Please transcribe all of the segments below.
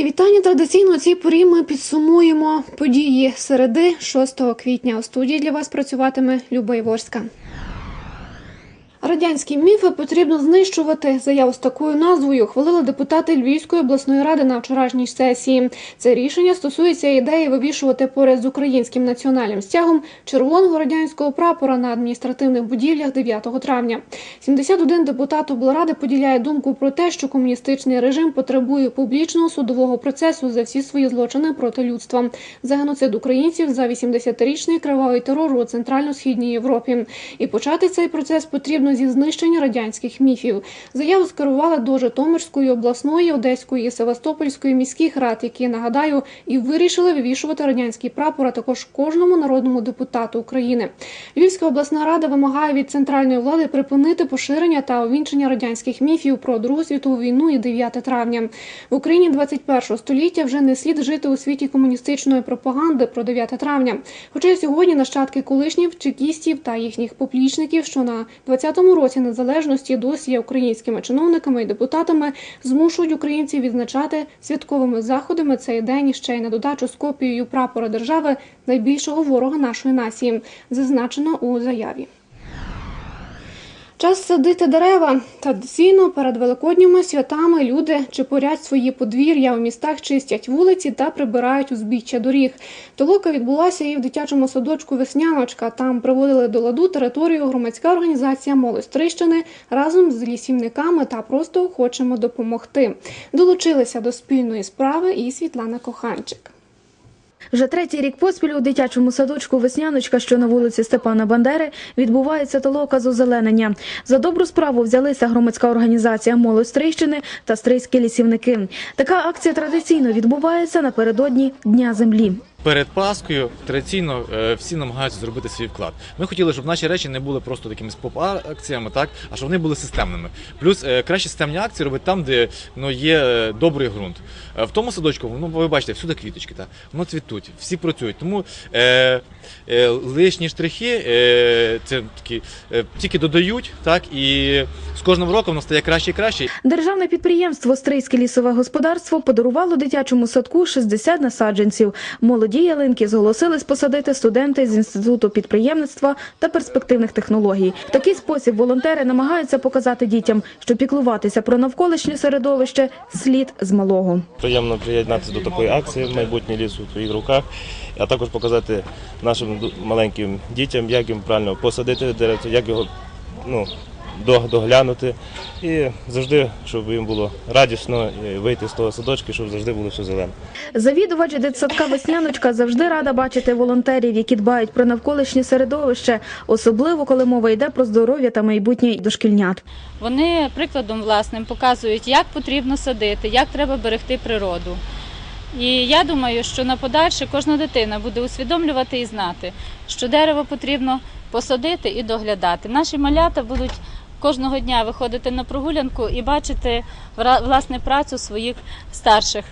Мої вітання традиційно у цій порі ми підсумуємо події середи 6 квітня. У студії для вас працюватиме Люба Іворська. Радянські міфи потрібно знищувати. Заяву з такою назвою хвалили депутати Львівської обласної ради на вчорашній сесії. Це рішення стосується ідеї вивішувати поряд з українським національним стягом червоного радянського прапора на адміністративних будівлях 9 травня. 71 депутат облради поділяє думку про те, що комуністичний режим потребує публічного судового процесу за всі свої злочини проти людства, за геноцид українців за 80-річний кривавий терор у центрально-східній Європі. І почати цей процес потрібно зі знищення радянських міфів. Заяву скерували до Житомирської обласної, Одеської і Севастопольської міських рад, які нагадаю і вирішили вивішувати радянський прапор, а також кожному народному депутату України. Львівська обласна рада вимагає від центральної влади припинити поширення та овінчення радянських міфів про Другу світову війну і 9 травня. В Україні 21 століття вже не слід жити у світі комуністичної пропаганди про 9 травня. Хоча сьогодні нащадки колишніх чекістів та їхніх поплічників, що на 20-му році незалежності досі українськими чиновниками і депутатами, змушують українців відзначати святковими заходами цей день ще й на додачу з копією прапора держави найбільшого ворога нашої нації, зазначено у заяві. Час садити дерева. Традиційно перед великодніми святами люди чепурять свої подвір'я у містах, чистять вулиці та прибирають узбіччя доріг. Толока відбулася і в дитячому садочку Весняночка. Там приводили до ладу територію громадська організація Молодь Трищини разом з лісівниками та просто хочемо допомогти. Долучилися до спільної справи і Світлана Коханчик. Вже третій рік поспіль у дитячому садочку Весняночка, що на вулиці Степана Бандери, відбувається толока з озеленення. За добру справу взялися громадська організація Молодь Стрийщини та стрийські лісівники. Така акція традиційно відбувається напередодні Дня землі. Перед Паскою традиційно е, всі намагаються зробити свій вклад. Ми хотіли, щоб наші речі не були просто такими поп-акціями, так а щоб вони були системними. Плюс е, краще системні акції робити там, де ну, є е, добрий ґрунт. В тому садочку, ну ви бачите, всюди квіточки, так воно цвітуть, всі працюють. Тому е, е, лишні штрихи е, це такі е, тільки додають, так і з кожним роком воно стає краще і краще. Державне підприємство Стрийське лісове господарство подарувало дитячому садку 60 насадженців. Молоді ялинки зголосились посадити студенти з інституту підприємництва та перспективних технологій. В такий спосіб волонтери намагаються показати дітям, що піклуватися про навколишнє середовище слід з малого. Приємно приєднатися до такої акції майбутнє ліс у твоїх руках, а також показати нашим маленьким дітям, як їм правильно посадити дерево, як його ну, доглянути. І завжди, щоб їм було радісно вийти з того садочка, щоб завжди було все зелене. Завідувач дитсадка Весняночка завжди рада бачити волонтерів, які дбають про навколишнє середовище, особливо коли мова йде про здоров'я та майбутнє дошкільнят. Вони прикладом власним показують, як потрібно садити, як треба берегти природу. І я думаю, що на подальше кожна дитина буде усвідомлювати і знати, що дерево потрібно посадити і доглядати. Наші малята будуть кожного дня виходити на прогулянку і бачити власне працю своїх старших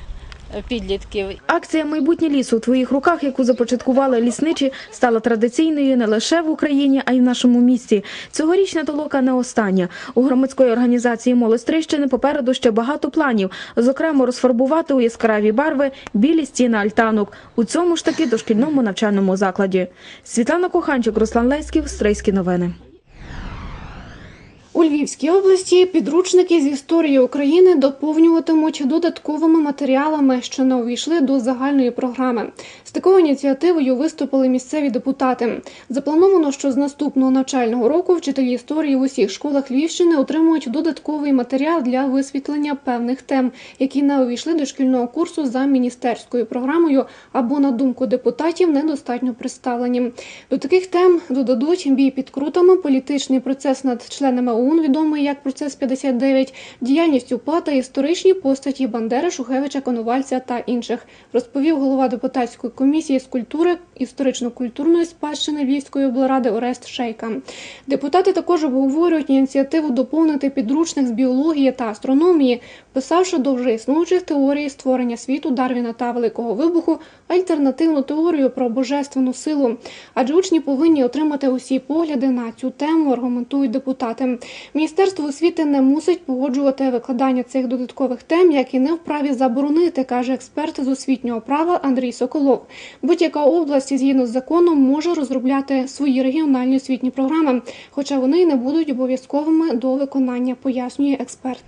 е, підлітків. Акція Майбутнє лісу у твоїх руках, яку започаткували лісничі, стала традиційною не лише в Україні, а й в нашому місті. Цьогорічна толока не остання. У громадської організації «Молодь Стрийщини» попереду ще багато планів. Зокрема, розфарбувати у яскраві барви білі стіни альтанок у цьому ж таки дошкільному навчальному закладі. Світлана Коханчик, Руслан Леськів, Стрийські новини. У Львівській області підручники з історії України доповнюватимуть додатковими матеріалами, що не увійшли до загальної програми. З такою ініціативою виступили місцеві депутати. Заплановано, що з наступного навчального року вчителі історії в усіх школах Львівщини отримують додатковий матеріал для висвітлення певних тем, які не увійшли до шкільного курсу за міністерською програмою або, на думку депутатів, недостатньо представлені. До таких тем додадуть бій під крутами, політичний процес над членами ОУН, відомий як процес 59, діяльність УПА та історичні постаті Бандери, Шухевича, Коновальця та інших, розповів голова депутатської комісії з культури історично-культурної спадщини Львівської облради Орест Шейка. Депутати також обговорюють ініціативу доповнити підручник з біології та астрономії, писавши до вже існуючих теорій створення світу Дарвіна та Великого вибуху, альтернативну теорію про божественну силу. Адже учні повинні отримати усі погляди на цю тему, аргументують депутати. Міністерство освіти не мусить погоджувати викладання цих додаткових тем, як і не вправі заборонити, каже експерт з освітнього права Андрій Соколов. Будь-яка область згідно з законом може розробляти свої регіональні освітні програми, хоча вони не будуть обов'язковими до виконання, пояснює експерт.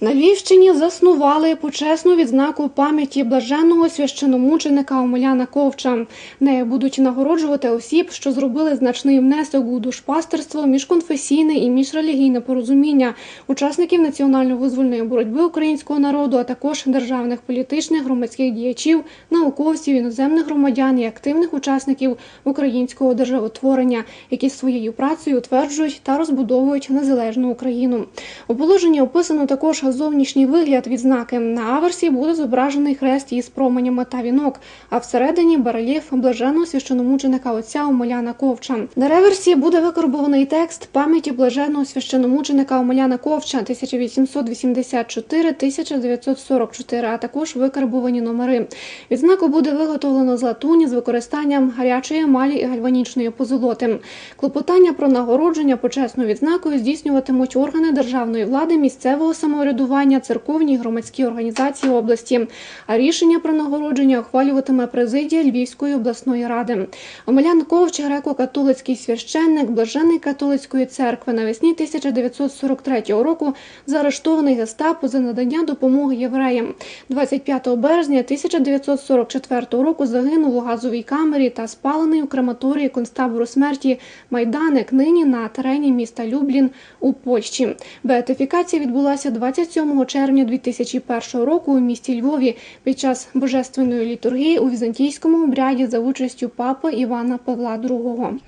На Львівщині заснували почесну відзнаку пам'яті блаженного священомученика Омеляна Ковча. Нею будуть нагороджувати осіб, що зробили значний внесок у душпастерство, міжконфесійне і міжрелігійне порозуміння, учасників національно-визвольної боротьби українського народу, а також державних політичних громадських діячів, науковців, іноземних громадян і активних учасників українського державотворення, які своєю працею утверджують та розбудовують незалежну Україну. У положенні описано також зовнішній вигляд відзнаки. На аверсі буде зображений хрест із променями та вінок, а всередині барельєф блаженного священомученика отця Омеляна Ковча. На реверсі буде викарбований текст пам'яті блаженного священомученика Омеляна Ковча 1884-1944, а також викарбовані номери. Відзнаку буде виготовлено з латуні з використанням гарячої емалі і гальванічної позолоти. Клопотання про нагородження почесною відзнакою здійснюватимуть органи державної влади, місцевого самоврядування, церковні і громадські організації області. А рішення про нагородження ухвалюватиме президія Львівської обласної ради. Омелян Ковч, греко-католицький священник, блажений католицької церкви, навесні 1943 року заарештований гестапо за надання допомоги євреям. 25 березня 1944 року загинув у газовій камері та спалений у крематорії концтабору смерті Майданик, нині на терені міста Люблін у Польщі. Беатифікація відбулася 27 червня 2001 року у місті Львові під час божественної літургії у візантійському обряді за участю папи Івана Павла II.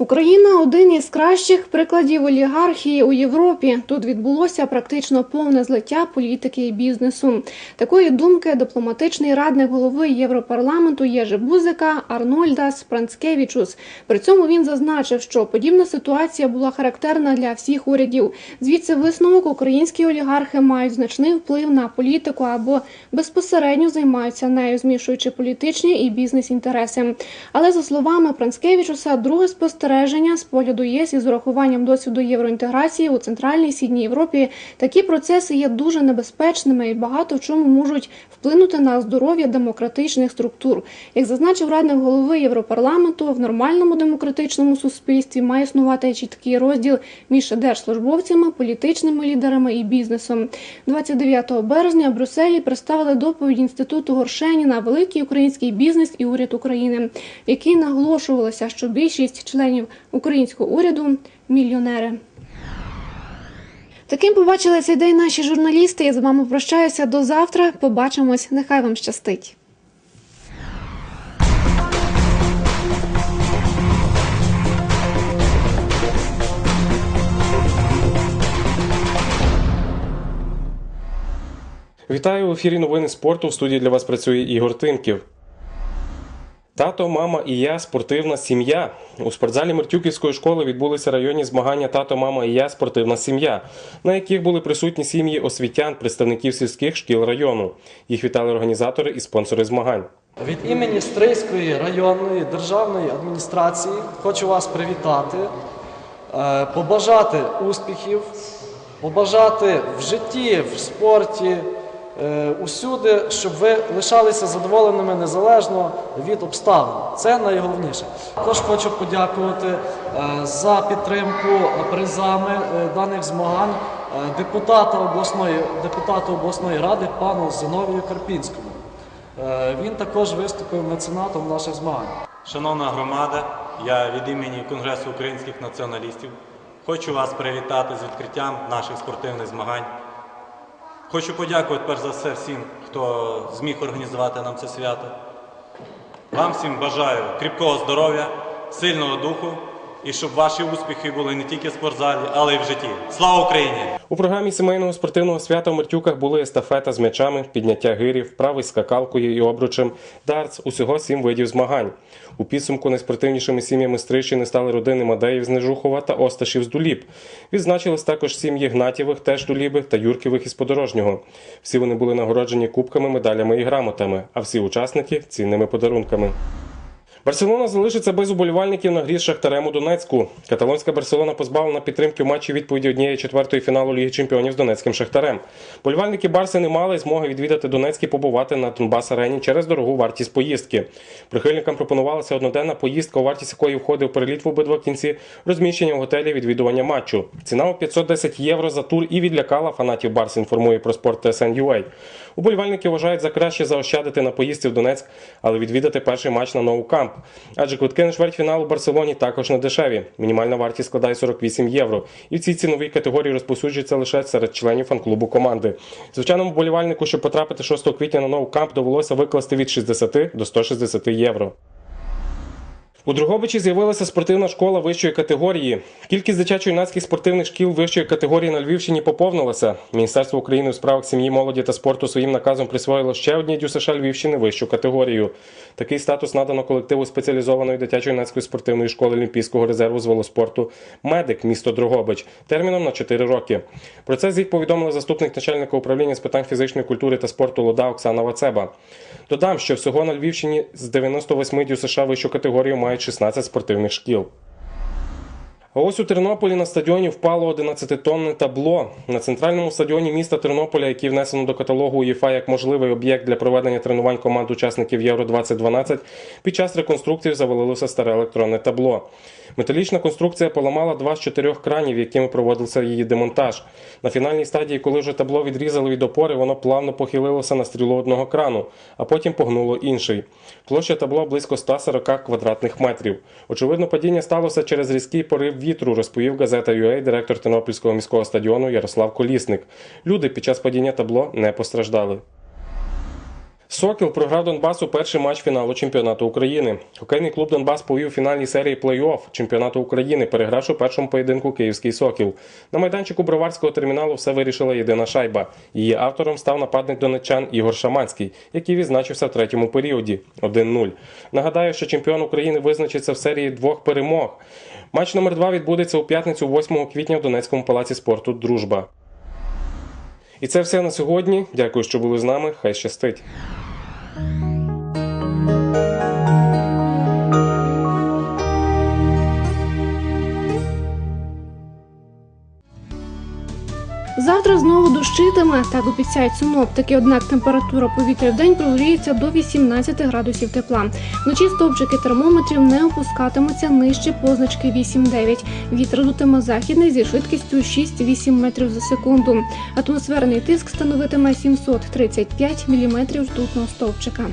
Україна один із кращих прикладів олігархії у Європі. Тут відбулося практично повне злиття політики і бізнесу. Такої думки дипломатичний радник голови Європарламенту Єжи Бузика Арнольдас Пранцкевічус. При цьому він зазначив, що подібна ситуація була характерна для всіх урядів. Звідси висновок українські олігархи мають значний вплив на політику або безпосередньо займаються нею, змішуючи політичні і бізнес-інтереси. Але за словами Пранцкевічуса, друге спостереження з погляду ЄС із урахуванням досвіду євроінтеграції у центральній східній Європі такі процеси є дуже небезпечними і багато в чому можуть вплинути на здоров'я демократичних структур. Як зазначив радник голови Європарламенту, в нормальному демократичному суспільстві має існувати чіткий розділ між держслужбовцями, політичними лідерами і бізнесом. 29 березня в Брюсселі представили доповідь інституту Горшеніна Великий український бізнес і уряд України, в якій наголошувалося, що більшість членів українського уряду мільйонери. Таким побачили цей день наші журналісти. Я з вами прощаюся до завтра. Побачимось. Нехай вам щастить. Вітаю в ефірі новини спорту. В студії для вас працює Ігор Тимків. Тато, мама і я спортивна сім'я. У спортзалі Мертюківської школи відбулися районні змагання Тато, мама і я спортивна сім'я, на яких були присутні сім'ї освітян, представників сільських шкіл району. Їх вітали організатори і спонсори змагань. Від імені Стрийської районної державної адміністрації хочу вас привітати, е, побажати успіхів, побажати в житті, в спорті, усюди, щоб ви лишалися задоволеними незалежно від обставин. Це найголовніше. Також хочу подякувати е, за підтримку призами е, даних змагань е, депутата обласної, депутату обласної ради пану Зиновію Карпінському. Е, Він також виступив меценатом наших змагань. Шановна громада, я від імені Конгресу українських націоналістів хочу вас привітати з відкриттям наших спортивних змагань. Хочу подякувати перш за все всім, хто зміг організувати нам це свято. Вам всім бажаю кріпкого здоров'я, сильного духу і щоб ваші успіхи були не тільки в спортзалі, але й в житті. Слава Україні! У програмі сімейного спортивного свята в Мертюках були естафета з м'ячами, підняття гирів, вправи з скакалкою і обручем, дартс, усього сім видів змагань. У підсумку найспортивнішими сім'ями Стрищини стали родини Мадеїв з Нежухова та Осташів з Дуліб. Відзначились також сім'ї Гнатєвих, теж Дуліби та Юрківих із Подорожнього. Всі вони були нагороджені кубками, медалями і грамотами, а всі учасники цінними подарунками. Барселона залишиться без уболівальників на грі з Шахтарем у Донецьку. Каталонська Барселона позбавлена підтримки у матчі відповіді однієї четвертої фіналу Ліги Чемпіонів з Донецьким Шахтарем. Болівальники Барси не мали змоги відвідати Донецьк і побувати на Донбас Арені через дорогу вартість поїздки. Прихильникам пропонувалася одноденна поїздка, у вартість якої входив переліт в обидва кінці, розміщення в готелі, відвідування матчу. Ціна у 510 євро за тур і відлякала фанатів Барс. Інформує про спорт TSN.ua. Уболівальники вважають за краще заощадити на поїздці в Донецьк, але відвідати перший матч на Ноу Камп. Адже квитки на чвертьфінал у Барселоні також не дешеві. Мінімальна вартість складає 48 євро. І в цій ціновій категорії розповсюджується лише серед членів фан-клубу команди. Звичайному вболівальнику, щоб потрапити 6 квітня на нову Камп, довелося викласти від 60 до 160 євро. У Другобичі з'явилася спортивна школа вищої категорії. Кількість дитячо-юнацьких спортивних шкіл вищої категорії на Львівщині поповнилася. Міністерство України у справах сім'ї, молоді та спорту своїм наказом присвоїло ще одній ДЮСШ Львівщини вищу категорію. Такий статус надано колективу спеціалізованої дитячо-юнацької спортивної школи Олімпійського резерву з велоспорту Медик місто Другобич терміном на 4 роки. Про це звіт повідомила заступник начальника управління з питань фізичної культури та спорту Лода Оксана Вацеба. Додам, що всього на Львівщині з 98 ДЮСШ вищу категорію мають 16 спортивних шкіл. Ось у Тернополі на стадіоні впало 11-тонне табло. На центральному стадіоні міста Тернополя, який внесено до каталогу УЄФА як можливий об'єкт для проведення тренувань команд учасників Євро 2012, під час реконструкції завалилося старе електронне табло. Металічна конструкція поламала два з чотирьох кранів, якими проводився її демонтаж. На фінальній стадії, коли вже табло відрізали від опори, воно плавно похилилося на стрілу одного крану, а потім погнуло інший. Площа табло близько 140 квадратних метрів. Очевидно, падіння сталося через різкий порив вітру, розповів газета UA директор Тернопільського міського стадіону Ярослав Колісник. Люди під час падіння табло не постраждали. Сокіл програв Донбасу перший матч фіналу чемпіонату України. Хокейний клуб Донбас повів у фінальній серії плей-офф чемпіонату України, перегравши у першому поєдинку Київський Сокіл. На майданчику броварського терміналу все вирішила єдина шайба. Її автором став нападник донеччан Ігор Шаманський, який відзначився в третьому періоді 1-0. Нагадаю, що чемпіон України визначиться в серії двох перемог. Матч номер 2 відбудеться у п'ятницю 8 квітня в Донецькому палаці спорту Дружба. І це все на сьогодні. Дякую, що були з нами. Хай щастить. 아 Завтра знову дощитиме, так обіцяють синоптики. Однак температура повітря в день прогріється до 18 градусів тепла. Вночі стовпчики термометрів не опускатимуться нижче позначки 8-9. Вітер дутиме західний зі швидкістю 6-8 метрів за секунду. Атмосферний тиск становитиме 735 міліметрів ртутного стовпчика.